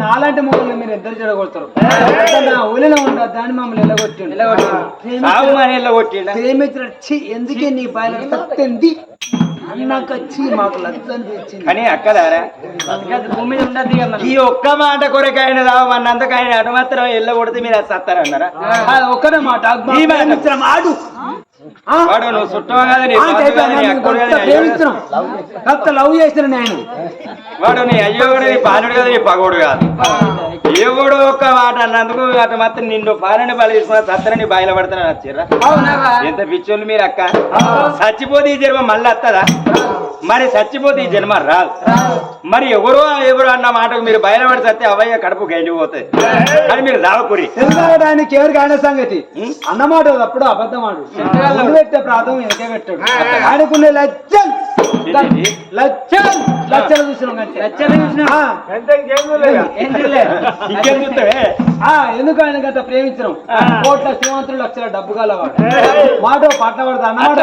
నాలాంటి మొక్కలు మీరు ఇద్దరు చెడగొడతారు. నా ఊలిలో ఉండదు దాన్ని మమ్మల్ని వెళ్ళగొట్టిండ ప్రేమించిన ఛీ, ఎందుకే నీ బాయిల సత్యంది అన్నాక వచ్చి మాకు లజ్జ అనిపించింది కానీ అక్కదారా భూమి ఉండదు ఈ ఒక్క మాట కొరకైన రావన్నందుకు ఆయన అటు మాత్రం వెళ్ళగొడితే మీరు సత్తారన్నారా? ఆ, ఒక్కడే మాట ఈ మాట. ప్రేమించడం ఆడు? వాడు నువ్వు చుట్టం కదా నీ ఆ, బాబు చెప్పాను, కదా, నీ నేను అక్కుడు కదా, కొంత నీ అయ్యో. కదా. ప్రేమించడం కొంత లవ్ చేసిన నేను వాడు నీ అయ్యో కూడా నీ పాలుడు కదా నీ పగోడు కాదు. ఎవడు ఒక్క మాట అన్నందుకు అటు మాత్రం నిన్ను పాలని బలి తీసుకున్న సత్తరని బాయిల పడతాను వచ్చిర్రా ఎంత పిచ్చోళ్ళు మీరు అక్క? చచ్చిపోతే ఈ జన్మ మళ్ళీ వస్తుందా మరి చచ్చిపోతే ఈ జన్మ రాదు. మరి ఎవరో ఎవరు అన్న మాటకు మీరు బయలుపడి చస్తే అవయ్య కడుపు గండిపోతుంది కానీ మీరు దావకురి. ఎందుకంటే ఆయనకి ఎవరికి ఆయన సంగతి? అన్నమాట అప్పుడు అబద్ధం ఆడు. పెట్టే ప్రాంతం వెనకే పెట్టాడు. ఆయనకున్న లచ్చలు లచ్చలు లచ్చలు చూసినాం అంతే. ఆ, ఏం చూడలే. ఇంకేం చూస్తావే? ఆ, ఎందుకు ఆయన గత ప్రేమించడం? కోట్ల శ్రీమంతులు లక్షల డబ్బు గలవాడు. మాట పట్ల పడతా అన్నమాట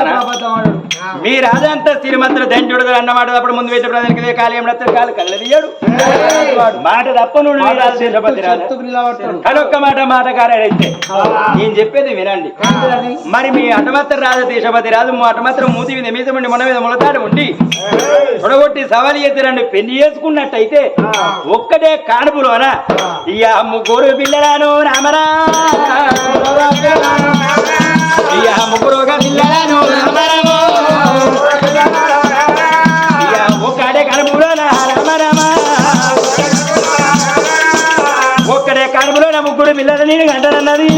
మీ రాజంతా శ్రీమంతుడు దంచుడు అన్నమాట. అప్పుడు ముందు పెట్టే ప్రజలకి కాలు ఏమన్నా కాలు కళ్ళదియ్యాడు మాట తప్ప నువ్వు నీ రాజు దేశపతి రాజా చెత్తుకు నిలబడతాడు. కానీ ఒక్క మాట మాటకారైతే నేను చెప్పేది వినండి. మరి మీ అటమాత్ర రాజు దేశపతి రాజు అటమాత్రం మూతి మీద మీద ఉండి మన మీద ములతాడు ఉండి. తొడగొట్టి సవాలు ఎత్తిరండి పెళ్ళి చేసుకున్నట్టయితే ఒక్కటే కానుపులోన ఇయ్య ముగ్గురు పిల్లలను రామరా పిల్లలను రామరామో ఒక్కడే కనుపులోన రామరామ ఒక్కడే ముగ్గురు పిల్లలు నేను అంటానన్నది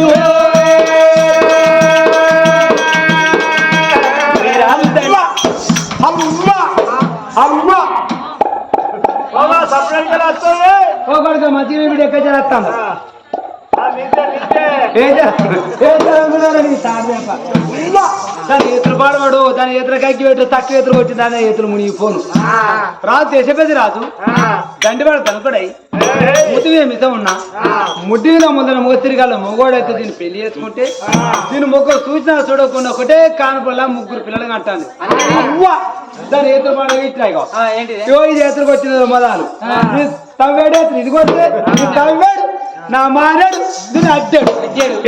ఓ కొడుకు మంచిగా వీడు ఎక్కడ చేస్తాను? దాని ఎత్తులు పాడవాడు దాని ఎత్తులు కక్కి పెట్టు తక్కువ ఎత్తులు కొట్టి దాని ఎత్తులు మునిగి ఫోను రాజు దేశపతి రాజు దండివాడు తనుకుడై ముతివే మితం ఉన్నా. ముడ్డి మీద ముందర మోతిరిగాల మొగోడైతే దీన్ని పెళ్ళి చేసుకుంటే దీని ముగ్గురు చూసినా చూడకుండా ఒకటే కానుపల్ల ముగ్గురు పిల్లలు అవ్వ! దాని ఎత్తులు పాడ ఇట్లా ఇది ఎత్తులు వచ్చిన మొదలు. ఇది తవ్వేడు ఎత్తులు ఇది కొడితే తవ్వేడు. నా మానడు. దీని అడ్డాడు.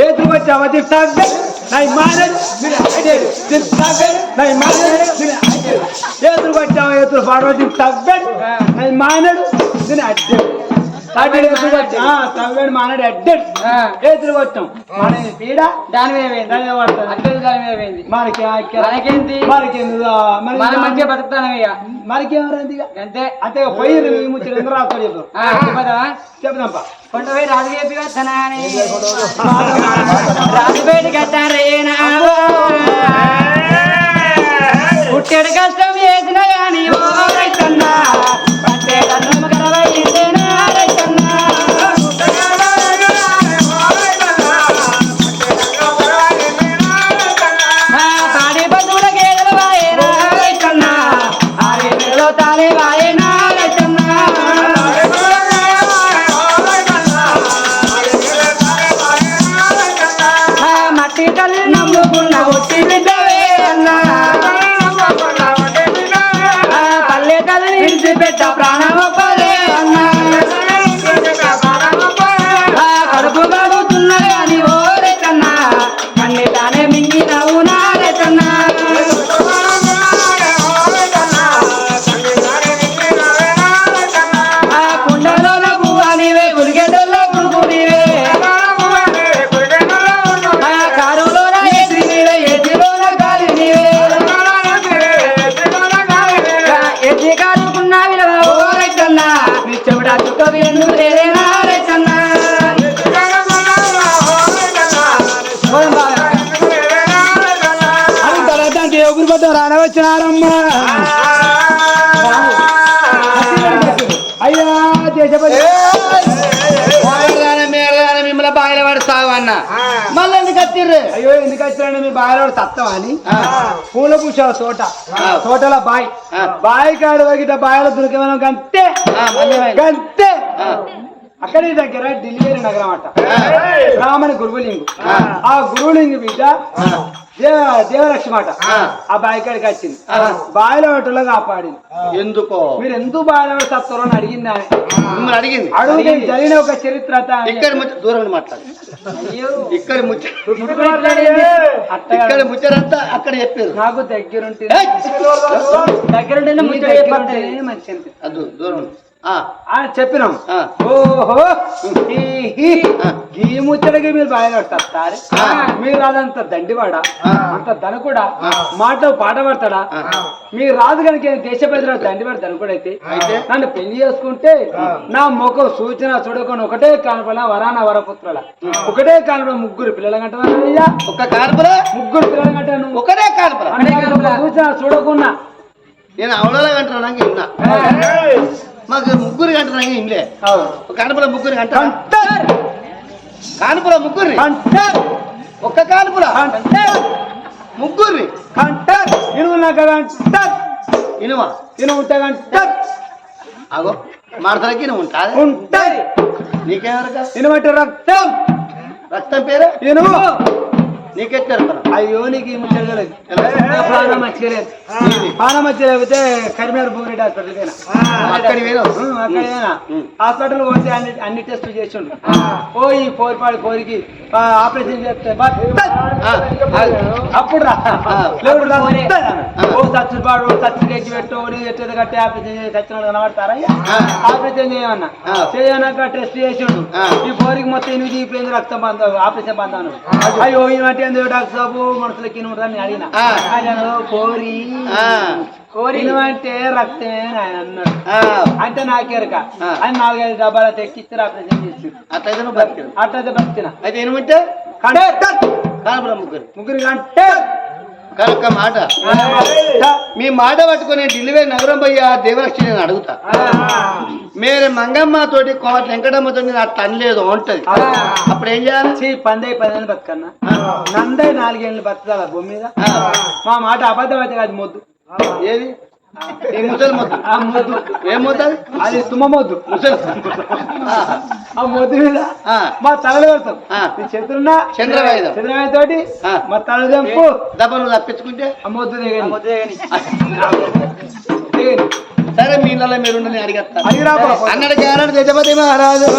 ఎత్తులు వచ్చి అవధి తవ్వేడు. నా మానడు. దీని అడ్డాడు. దీని తవ్వేడు. నా మానడు. దీని అడ్డాడు. ఎత్తులు వచ్చావు ఎత్తులు పాడవద్దు తవ్వేడు. నా మానడు. దీని అడ్డాడు. తవ్వేడు మానడు అడ్డాడు ఎత్తులు వచ్చాం మన పీడ? దాని మీద పోయింది దాని మీద పడుతుంది. అడ్డలు దాని మీద పోయింది మనకి మనకేంటి? మనకి మనం మంచిగా బతుకుతాను ఇక. మనకి? అంతే. అంతే పోయింది మీ ముచ్చి రెండు రాత్రులు చెప్పు. ఆ, చెప్పదా? చెప్దాంపా. కొండ పోయి రాజు చెప్పి వస్తానని పుట్టెడు కష్టం చేసిన ఓ రైతన్నా. కన్నం నెలలో తాలే మళ్ళీ ఎందుకు వచ్చిర్రు అయ్యో ఎందుకు వచ్చినాడు మీ బాయిలో తత్వం అని పూల పూసావు తోట. తోటలో బాయ్. బాయ్ కాడు వగిట బాయిలో దొరికేమని గంతే? గంతే? అక్కడి దగ్గర ఢిల్లీ నగరం అట. రామని గురువులింగు. ఆ. గురువులింగు బిడ్డ దేవ దేవలక్ష్మి అట. ఆ. బావి కాడికి వచ్చింది. బావిలో ఒకటిలో కాపాడింది. ఎందుకో? మీరు ఎందుకు బావిలో సత్వరం అని అడిగింది? ఆమె అడిగింది. అడుగుతే జరిగిన ఒక చరిత్ర. ఇక్కడ ముచ్చ దూరం మాట్లాడు. ఇక్కడ. ఇక్కడ ముచ్చరంతా అక్కడ చెప్పారు. నాకు దగ్గరుంటే! దగ్గరుంటేనే మంచి దూరం. ఆ. చెప్పినాం. ఓహో ఈ. ఈ ముచ్చటకి మీరు వస్తారు ఆ. మీరు అదంత దండివాడ. అంత దనకుడా మాట పాట పడతాడా. మీరు రాదు కనుక దేశ ప్రజల దండివాడు దనకుడైతే అయితే? నన్ను పెళ్ళి చేసుకుంటే నా ముఖం సూచన చూడకొని ఒకటే కానుపల వరాన వరపుత్రుల. ఒకటే కానుపల ముగ్గురు పిల్లలు కంటాను అయ్యా? ఒక్క కానుపురా ముగ్గురు పిల్లలు కంటాను ఒకటే ఒక సూచన చూడకున్నా నేను అవడలో మాకు ముగ్గురు కంటున్నాక ఇన్లే ఒక కానుపుల ముగ్గురు కంట కంటారు కానుపుల ముగ్గురు ఒక్క కానుపుల? ముగ్గురు కంటారు ఇనుగున్నాక కంటారు ఇనుమా? ఇనుము ఉంటే కంటారు అగో మాడతలకి ఇనుము ఉంటాది? ఉంటది. నీకేమరక ఇనుమంటే రక్తం. రక్తం పేరు? ఇనుము. నీకెత్తారు అయ్యో నీకు ఏమి జరగలేదు ప్రాణం ప్రాణం భూమిరెడ్డి హాస్పిటల్ అక్కడి హాస్పిటల్ పోతే అన్ని అన్ని టెస్టులు చేసిండు. పోయి పోరిపాడు కోరికి ఆ, ఆపరేషన్ చేస్తే అప్పుడు రా. ఓ చచ్చిపాడు చచ్చి తెచ్చి పెట్టు నీ ఎట్టు కట్టి ఆపరేషన్ చేసి చచ్చిన కనబడతారా. ఆపరేషన్ చేయమన్నా. చేయనాక టెస్ట్ చేసిండు. ఈ పోరికి మొత్తం ఎనిమిది రక్తం బంద్ ఆపరేషన్ అన్నాడు అయ్యో. ఎందుకు డాక్టర్ సాబు? మనసులకి అని అడిగిన. ఆయన కోరి. ఆ. కోరి అంటే రక్తమే ఆయన అన్నాడు. అంటే నాకెరక ఆ. అని నాలుగైదు డబ్బాలు తెక్కిచ్చి ఆపరేషన్ చేసి అట్లయితే నువ్వు బతికావు అట్లయితే బతికిన. అయితే ఏమంటే ముగ్గురు. ముగ్గురు కంటే. కనుక మాట. మీ మాట పట్టుకొని ఢిల్లీ నగరం పోయి ఆ దేవలక్ష్మి నేను అడుగుతా. మీరు మంగమ్మ తోటి కోట వెంకటమ్మ తోటి నాకు తనలేదు ఉంటది. అప్పుడు ఏం చేయాలి? పందై పదేళ్ళు బతుకన్నా. నందై నాలుగేళ్ళు బతుకుతా భూమి మీద? మా మాట అబద్ధం అయితే కాదు మొద్దు. ఏది? ఈ ముసలి మొద్దు? ఆ మొద్దు. ఏం మొద్దు అది? అది తుమ్మ మొద్దు. ముసలి ఆ, ఆ మొద్దు మీద ఆ, మా తలలు పెడతాం. ఆ. చంద్రున్నా తోటి ఆ. మా తల దెబ్బ నువ్వు తప్పించుకుంటే? ఆ మొద్దు దిగని దిగని సరే మీ ఇళ్ళలో మీరు ఉండని అడిగేస్తా అడిగిరా పో. అన్నడు మహారాజు.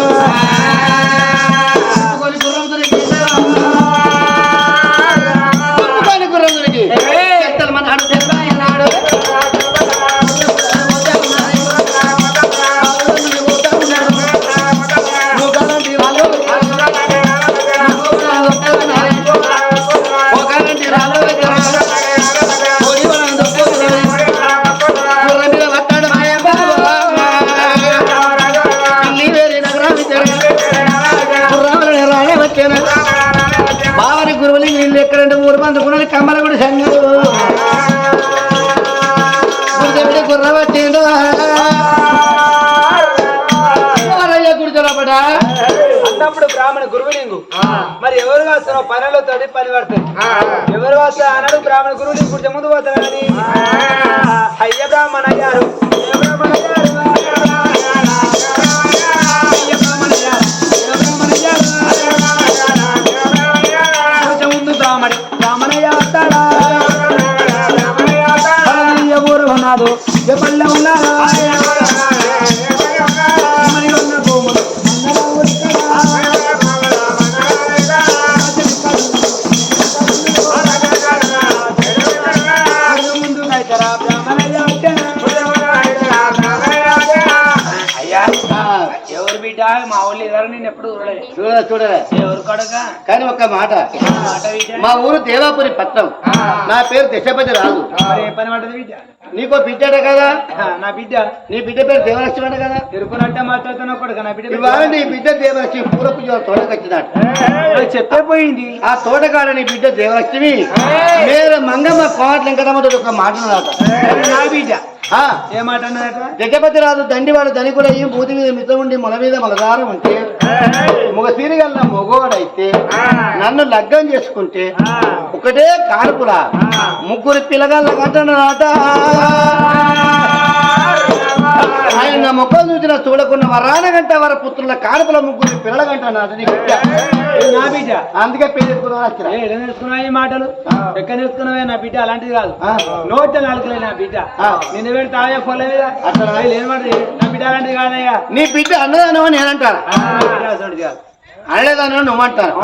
పనులు తోటి పని పడతాయి. ఎవరు వస్తా అన్నాడు బ్రాహ్మణ గురువులింగు గుడిచే ముందు పోతాడు అని అయ్య బ్రాహ్మణ గారు. బ్రాహ్మణ గారు, అయ్య బ్రాహ్మణ. గారు, ఒక్క మాట. మా ఊరు దేవాపురి పట్నం. నా పేరు దశపతి రాజు. బిడ్డ నీకో బిడ్డట కదా? నా బిడ్డ. నీ బిడ్డ పేరు దేవలక్ష్మి అట కదా? తిరుకులంటే మాట్లాడుతున్నా కొడుక నా బిడ్డ ఇవాళ నీ బిడ్డ దేవలక్ష్మి పూరపు తోటకొచ్చినాడు అది చెప్పే పోయింది ఆ తోటకాడ నీ బిడ్డ దేవలక్ష్మి. మీరు మంగమ్మ కోట వెంకటమ్మతో ఒక మాట. నా బిడ్డ. ఆ. ఏ మాట జగపతి రాజు దండివాడు ధనికుడయ్యి మూతి మీద మిత ఉండి మొల మీద మొలదారం ఉంటే మగ సీరిగల్ల మొగోడైతే నన్ను లగ్గం చేసుకుంటే ఒకటే కానుపురా. ముగ్గురు పిల్లగాళ్ళ కంటున్నారట ఆయన ముఖం చూసిన చూడకున్న వరాన గంట వర పుత్రుల కానుకల ముగ్గురు పిల్లల గంట నాది నీ బిడ్డ. అందుకే పెళ్ళి నేర్చుకున్నావు ఈ మాటలు? ఎక్కడ నేర్చుకున్నావే నా బిడ్డ? అలాంటిది కాదు. నోట నాలుకలే నా బిడ్డ. ఆ. నిన్ను పెడితే ఏ, లేదు మాట నా బిడ్డ అలాంటిది కాదయ్యా. నీ బిడ్డ అన్నదానం అని నేను అంటాను ఆ, నా బిడ్డ అలాంటిది కాదు. అనలేదానం నువ్వు అంటాను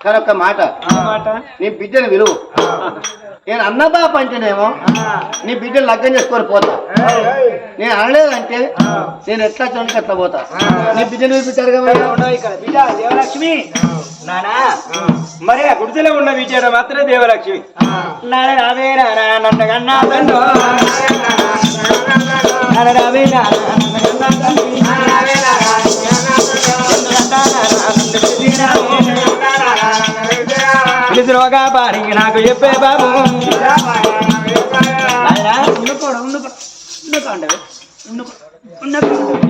కానీ ఒక్క మాట నీ బిడ్డను విలువ నేను అన్నబాప అంటేనేమో నీ బిడ్డను లగ్గం చేసుకొని పోతా నేను అనలేదంటే నేను ఎట్లా చూడడానికి అట్లా పోతా నీ బిడ్డను బిడ్డ దేవలక్ష్మి నానా మరి ఆ గుడిసెలో ఉన్న విజయ మాత్రమే దేవలక్ష్మి నాన్న రావే నానా నన్ను కన్నా తండ్రి నాన్న రావే నన్ను కన్నా తండ్రి. పిలిచిరోగా పానికి నాకు చెప్పే బాబు.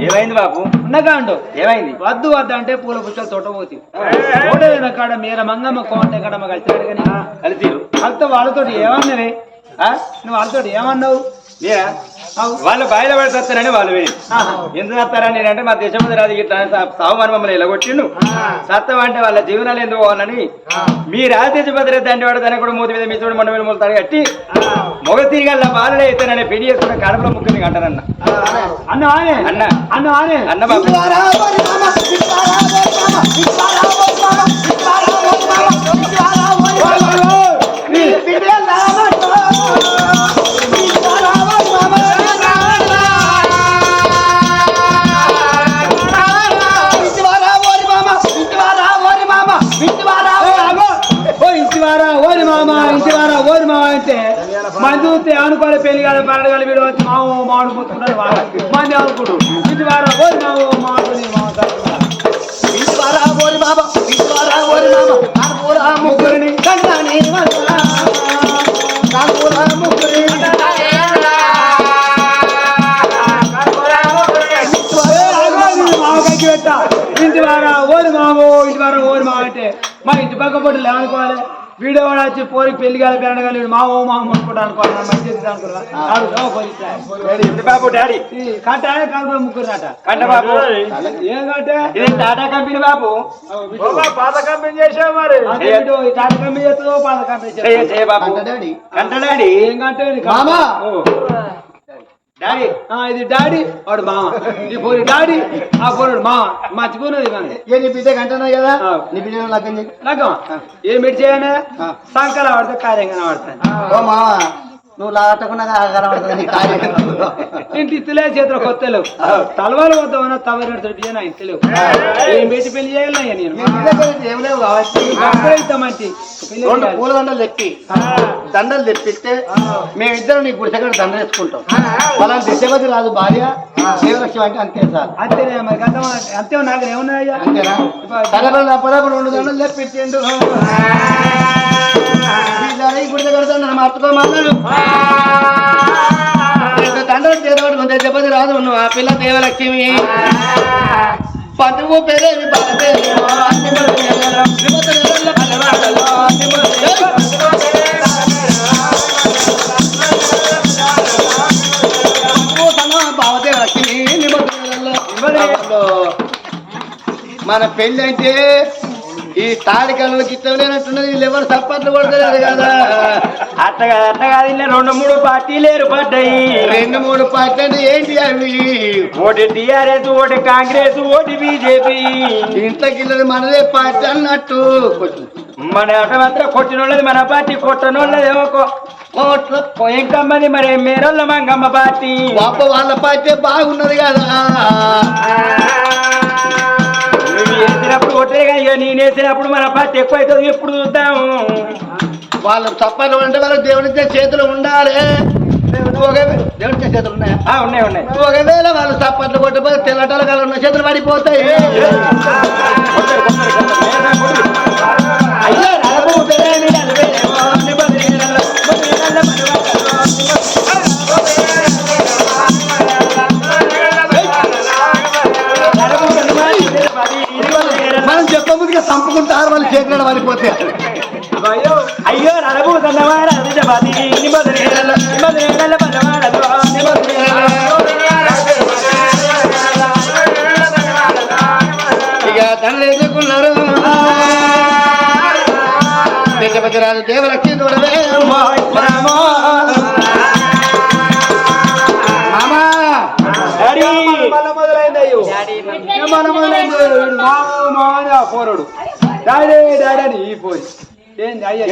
ఏమైంది బాబు? ఉండకాండు ఏమైంది? వద్దు వద్దు అంటే పూల పుచ్చలు తోట పోతి. కాడ మీర మంగమ్మ కోంటే కాడ మాకు కలిసి కానీ కలిసిరు. వాళ్ళతో వాళ్ళతో ఏమన్నావే? ఆ? నువ్వు వాళ్ళతో ఏమన్నావు? నేనా. వాళ్ళు బయలు పడతారని వాళ్ళు విని. ఎందుకు వస్తారని నేనంటే మా దేశం రాజు ఇట్లా సావు మన మమ్మల్ని ఎలగొట్టిండు సత్తం అంటే వాళ్ళ జీవనాలు ఎందుకు పోవాలని మీ రాజదేశ భద్రత దండి వాడు కూడా మూతి మీద మీ చూడు మన మీద మూతాడు కట్టి మొగ తిరిగల్ల బాలలే అయితేనని పెళ్ళి చేసుకున్న కడపలో ముక్కుని అంటానన్న అన్న ఆనే. అన్న. అన్న ఆనే. అన్న బాబు. మంది చూస్తే అనుకోలే పెళ్ళి కాదు పన్నెండు కాదు వీడు వచ్చి మావు మామిడి పుచ్చుకుంటారు వాళ్ళు మంది అనుకుంటారు ఇంటివారా ఓరి మామ మా ఇంటి పక్క పొట్టు లేవనుకోవాలి. వీడియో వాడు వచ్చి పోరికి పెళ్ళి కాదు పెరగ కాదు మామో మామ అనుకుంటా అనుకోవాలి. నా మంచి అనుకున్నా ఇంటి బాబు డాడీ? కట్ట కాదు ముగ్గురు కట్ట బాబు. ఏం కట్టే? ఇది టాటా కంపెనీ బాబు. పాత కంపెనీ చేసావు మరి. టాటా కంపెనీ చేస్తుందో పాత కంపెనీ చేయ బాబు. డాడీ. కంట డాడీ. ఏం కంటే మామా. డాడీ ఇది డాడీ వాడు మామ. ఇది పోరి డాడీ ఆ పోరుడు మామ. మర్చిపోయినది కానీ ఏ నీ బిడ్డ గంటనా కదా. నీ బిడ్డను లగ్గం లగ్గం? ఏం పెట్టి చేయనే ఆ. సంకల పడితే కార్యంగా పడతాను ఓ మామ. నువ్వు లాటకున్నా కనబడుతుంది ఇంటి ఇత్తులే చేతులు కొత్తలు తలవాలు వద్దామన్నా తవరి బియ్యం ఇంతలేవు ఏం పెట్టి పెళ్ళి నేను? ఏం లేవు కాబట్టి. పెళ్ళి రెండు చేయాలి. పూల దండలు తెప్పి. దండలు తెప్పిస్తే మేమిద్దరం నీ గుడిసెక్కడ దండ వేసుకుంటాం వాళ్ళ దిశపతి రాదు భార్య దేవలక్ష్మి అంటే అంతే సార్ అంతేనే మరి? అంతే నాకు ఏమున్నాయ్యా అంతేనా? తలపడ పదపడ రెండు దండలు తెప్పించిండు. ఈ గుడిసె నన్ను మార్చుకోమన్నాడు రాదు నువ్వు ఆ పిల్ల దేవలక్ష్మి పంతువు పెరేవి మన పెళ్ళి అంటే ఈ తాడి కళ్ళకి ఇష్టం లేనట్టున్నది వీళ్ళు ఎవరు సప్పట్లు కొడతలేరు కదా? అట్టగా అట్టగా ఇలా రెండు మూడు పార్టీలు ఏర్పడ్డాయి. రెండు మూడు పార్టీ అంటే ఏంటి అవి? ఒకటి టిఆర్ఎస్ ఒకటి కాంగ్రెస్ ఒకటి బీజేపీ. ఇంట్లోకి వెళ్ళదు మనదే పార్టీ అన్నట్టు. మన అట మాత్రం కొట్టినోళ్ళది మన పార్టీ కొట్టనోళ్ళదేమో కోట్ల ఎంకమ్మది మరి మేరొల్ల మంగమ్మ పార్టీ. వాళ్ళ పార్టీ బాగున్నది కదా? వేసినప్పుడు కొట్టే కానీ ఇక నేను వేసినప్పుడు మన పార్టీ ఎక్కువ అవుతుంది ఎప్పుడు చూద్దాము వాళ్ళ తప్పలు అంటే వాళ్ళ దేవుడి చేతులు ఉండాలి దేవుడి చేతులు ఉన్నాయా ఆ, ఉన్నాయి ఉన్నాయి ఒకవేళ వాళ్ళు తెల్లటలు కల ఉన్న చేతులు పడిపోతాయి అయ్యో చంపుకుంటారు వాళ్ళు చేతిలో పడిపోతే. అయ్యో అయ్యో నరగు సన్నవాడ నిజమది నిమదే పెద్ద రాజు ఆ పోరడు. డాడీ డాడీ అని ఈ పోయి. ఏంది అయ్యా.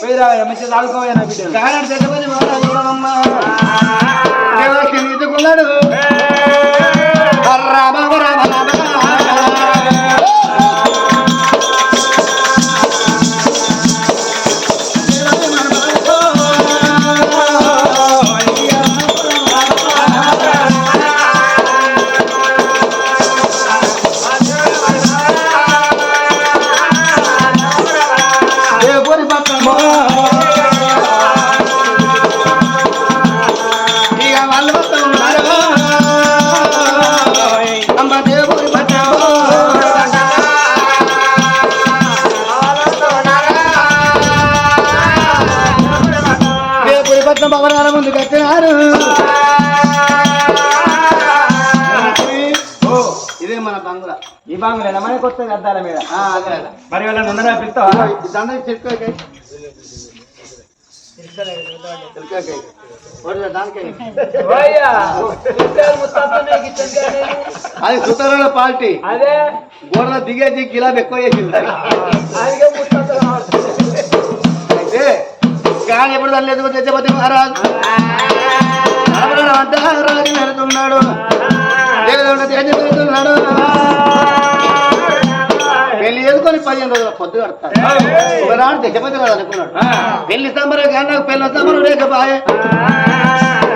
పోయిరా మంచిగా చదువుకోవయ్యా నా బిడ్డ? గానాడు గజపతి మహారాజు చూడమ్మ. ఓ ఇదే మన బంగుళ ఈ బాగులేనా మనకి వస్తుంది అద్దాల మీద. మరి వాళ్ళని ఉండరా అది సుతరాల పార్టీ. అదే. గోడల దిగేసి గిలాబ్ ఎక్కువ చేసింది. కానీ ఎప్పుడు దాని లేదు తెచ్చబోతే మహారాజు. రాజు తేజ పెడుతున్నాడు పెళ్ళి చేసుకొని పదిహేను రోజుల పొద్దు కడతాడు. ఒకనాడు దశపతి అనుకున్నాడు. పెళ్ళి సంబరం కానీ నాకు పెళ్ళి సంబరం లేకపోయే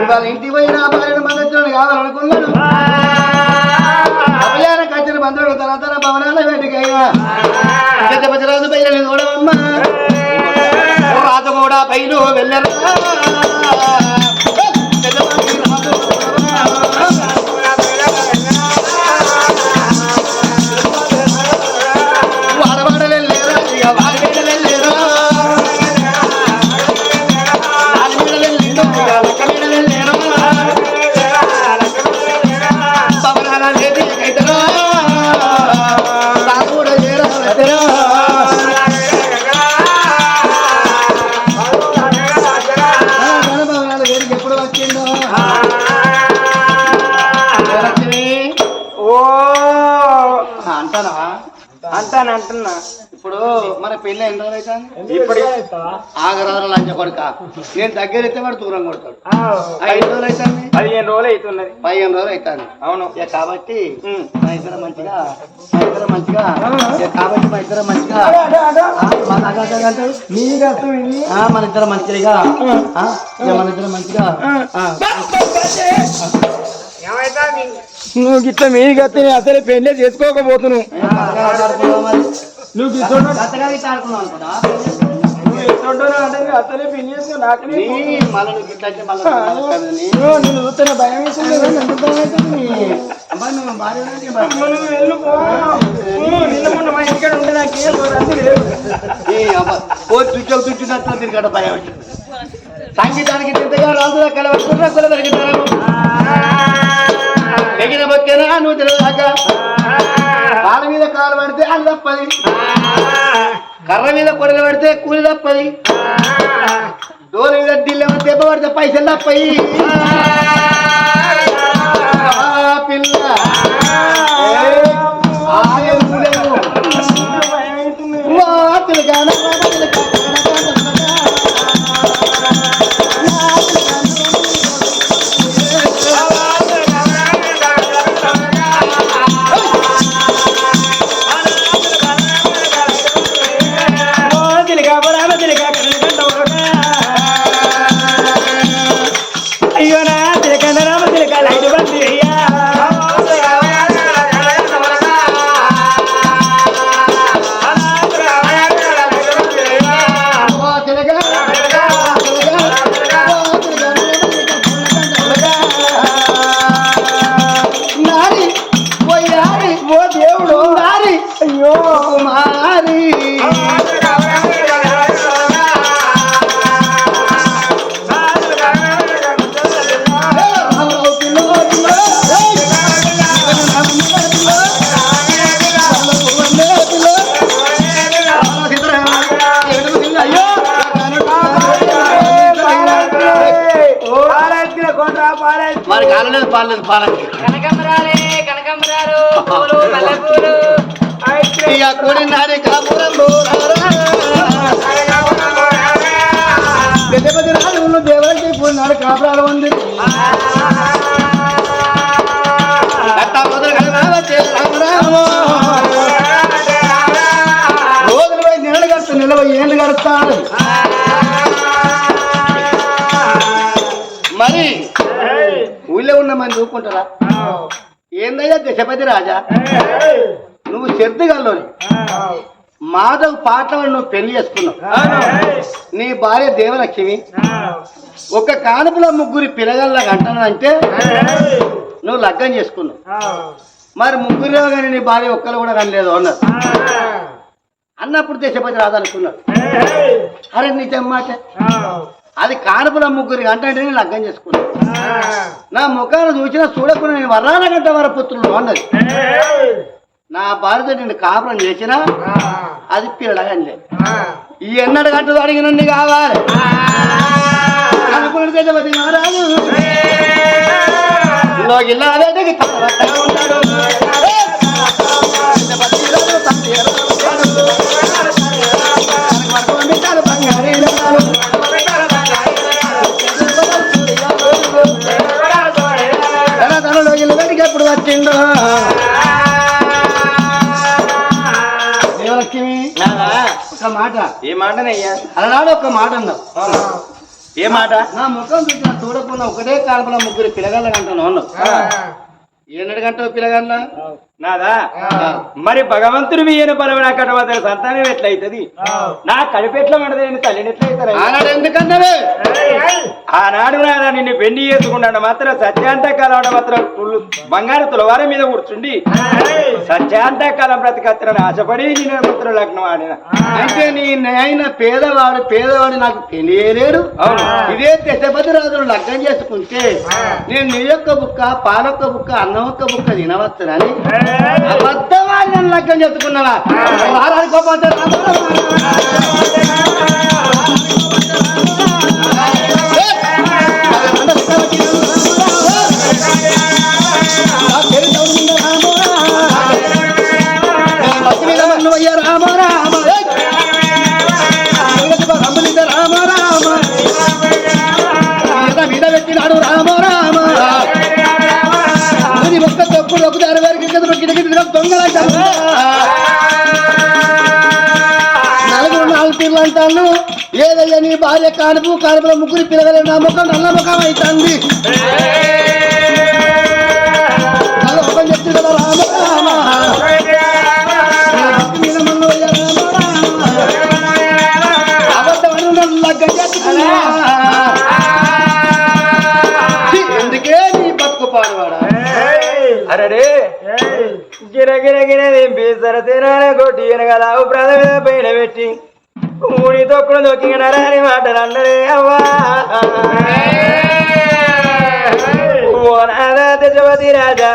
ఇవాళ ఇంటికి పోయి నా భార్యను మద్దతు కావాలనుకున్నాడు. కళ్యాణ కచ్చిన బంధువులు తన తన భవనాల వేటికైనా దశపతి రాజు పైన చూడవమ్మ రాజు వెళ్ళరా పెళ్ళి ఎన్ని రోజులు అవుతుంది? ఇప్పుడు ఆగరాజు లంచ కొడుక. నేను దగ్గర అయితే వాడు దూరం కొడతాడు. ఐదు రోజులు అవుతుంది? పదిహేను రోజులు అవుతున్నది. పదిహేను రోజులు అవుతుంది. అవును. కాబట్టి. మా ఇద్దరం మంచిగా మా ఇద్దరం మంచిగా కాబట్టి మా ఇద్దరం మంచిగా మన ఇద్దరం మంచిగా మన ఇద్దరం మంచిగా. నువ్వు గిట్ల మీదికి వస్తే నేను అసలే పెళ్ళే చేసుకోకపోతున్నావు. నువ్వు కత్తగా ఇట్లా ఆడుకున్నావు అనుకుంటా? నువ్వు ఎట్లుంటావు అంటే అసలే పెళ్ళి చేసుకో నాకు నీ మళ్ళీ. నేను చూస్తున్న భయం? అమ్మా, నువ్వు భార్య ఉన్నావు, నీ భర్త అమ్మ, నువ్వు వెళ్ళు పో. ఓ, నిన్న మొన్న మా ఇంటికాడ ఉంటే నాకు ఏం రంది లేదు ఈ అబ్బ, ఓ చుట్టూ తిరిగట భయం. సంగీతానికి తింతగా రాజుల కలవట్టుకున్న కుల ఎగిన బొక్కెనా నువ్వు తిరగాక కాళ్ళ మీద కాలు పడితే అది తప్పది. కర్ర మీద కొడలు పడితే కూలి తప్పది. డోలు మీద ఢిల్లీ దెబ్బ పడితే పైసలు తప్పయి. పిల్ల. ఆగే మంది చూసుకుంటారా ఏందయ్యా దశపతి రాజా? నువ్వు శ్రద్ధగల్లోని మాధవ్ పాటలు నువ్వు పెళ్ళి చేసుకున్నావు. నీ భార్య దేవలక్ష్మి. ఒక కానుపుల ముగ్గురి పిల్లగల్లా అంటానంటే నువ్వు లగ్గం చేసుకున్నావు. మరి ముగ్గురు కానీ నీ భార్య ఒక్కరు కూడా కనలేదు అన్నారు. అన్నప్పుడు దశపతి రాదనుకున్నాడు. అరే నిజం మాట. అది కానుపుల ముగ్గురి అంటే నేను లగ్గం చేసుకున్నాను నా ముఖాన్ని చూసినా చూడకుండా నేను వర్రాల గంట వర పుత్రుడు అన్నది నా భార్యతో నేను కాపురం చేసినా అది పిల్లగానే ఈ ఎన్నడు గంటలు అడిగినండి కావాలి. లోగిల్లా వేదిక తలవట్టగా ఉంటాడు. మాట. ఏ మాటనయ్యా? అలనాడు ఒక మాట అన్నావు. ఏ మాట? నా ముఖం చూసిన చూడకుండా ఒకటే కాలపల ముగ్గురు పిల్లగాళ్ళ గంటను అన్నావు. ఎన్నడు గంట పిల్లగాళ్ళ నాదా? మరి భగవంతుడు ఈయన బలమైన కటవతల సంతానం ఎట్లయితది? నా కడుపెట్ల మడదేని తల్లిని ఎట్లయితారా ఆనాడు నాదా నిన్ను పెళ్ళి చేసుకున్నాడు మాత్రం సత్యాంత కాలం మాత్రం బంగారు తులవారి మీద కూర్చుండి సత్యాంత కాలం బ్రతికత్తరని ఆశపడి నేను మాత్రం లగ్నం ఆడిన. అంటే నీ నాయన పేదవాడు పేదవాడు నాకు తెలియలేడు. ఇదే దశపతి రాజును లగ్గం చేసుకుంటే నేను నీ యొక్క బుక్క పాలొక్క బుక్క అన్నం ఒక్క బుక్క తినవచ్చునని అబద్ధవాడి నన్ను లగ్గం చేసుకున్నావా వారానికి కోపంతో రామ రామ రామ రామ రామ రామ కిటకిట దొంగల నలుగురు నాలుగు పిల్లలు అంటాను. ఏదయ్యా నీ భార్య కానుపు కానుపుల ముగ్గురు పిల్లగల నా ముఖం నల్ల ముఖం అవుతుంది రామ ఎందుకే నీ బతుకు పాడువాడా? అరే. గిర గిర గిర దింపి సరసేనాల కొట్టి వెనగలావు ప్రాణ మీద పైన పెట్టి ఊడి తొక్కుడు దొక్కిన నరాని మాటలు అన్నదే అవ్వా. రాజా.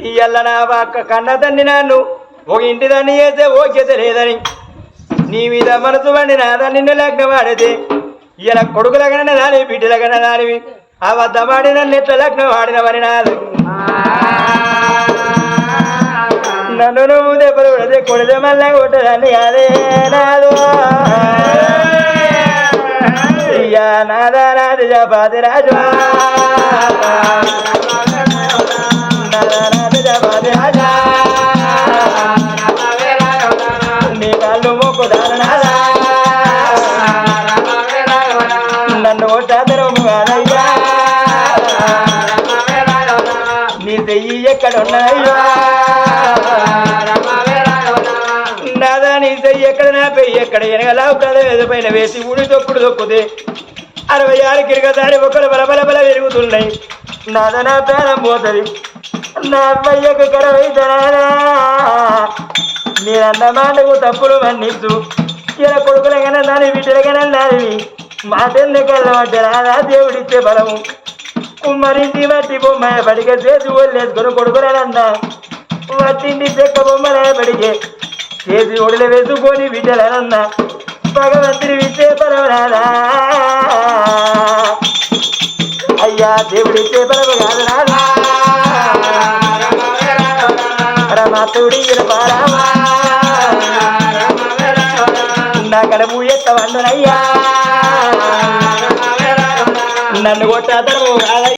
ఇయ్యల్ల నా పక్క కన్న తండ్రి నన్ను ఒక ఇంటి దాన్ని చేస్తే ఓకేత లేదని. నీ మీద మనసు పండి నాదా నిన్ను లగ్నం ఆడితే ఇలా కొడుకులగన దాని బిడ్డలగన దానివి. అబద్ధమాడి నన్ను ఎట్లా లగ్నం ఆడినవని నాది. నన్ను నువ్వు దెబ్బలు కొడితే కొడితే మళ్ళా కొట్టదాన్ని అదే నాదు. ఇయ్యా నాదా నాది జపాతి రాజు. నన్ను కొట్టాదరము కాదయ్యా. నీ చెయ్యి ఎక్కడ ఉన్నదయ్యా ఎక్కడ ఎనగలా ప్రద పైన వేసి ఊడి తొక్కుడు తొక్కుతే అరవై ఆరు కిరగదారి ఒకరు బల బల బల పెరుగుతున్నాయి నాదనా ప్రాణం పోతుంది. నా అబ్బాయ్యకు కరవైతనారా నేనన్న మాటకు తప్పులు మన్నిస్తూ ఇలా కొడుకులకైనా దాని బిడ్డలకైనా దానివి రాదా దేవుడిచ్చే బలము. కుమ్మరింటి మట్టి బొమ్మ బడిగ చేసి ఒళ్ళేసుకొని కొడుకులనన్నా వట్టింటి చెక్క బొమ్మలే బడిగే చేసి ఒడిల వేసుకొని విద్యలన్న భగవంతుని విచ్చే పరవరాదా అయ్యా దేవుడిచ్చే బలము కాదు రాదా రమాతుడి బారామా నా కడము ఎత్త వండునయ్యా నన్ను కొట్టాదరు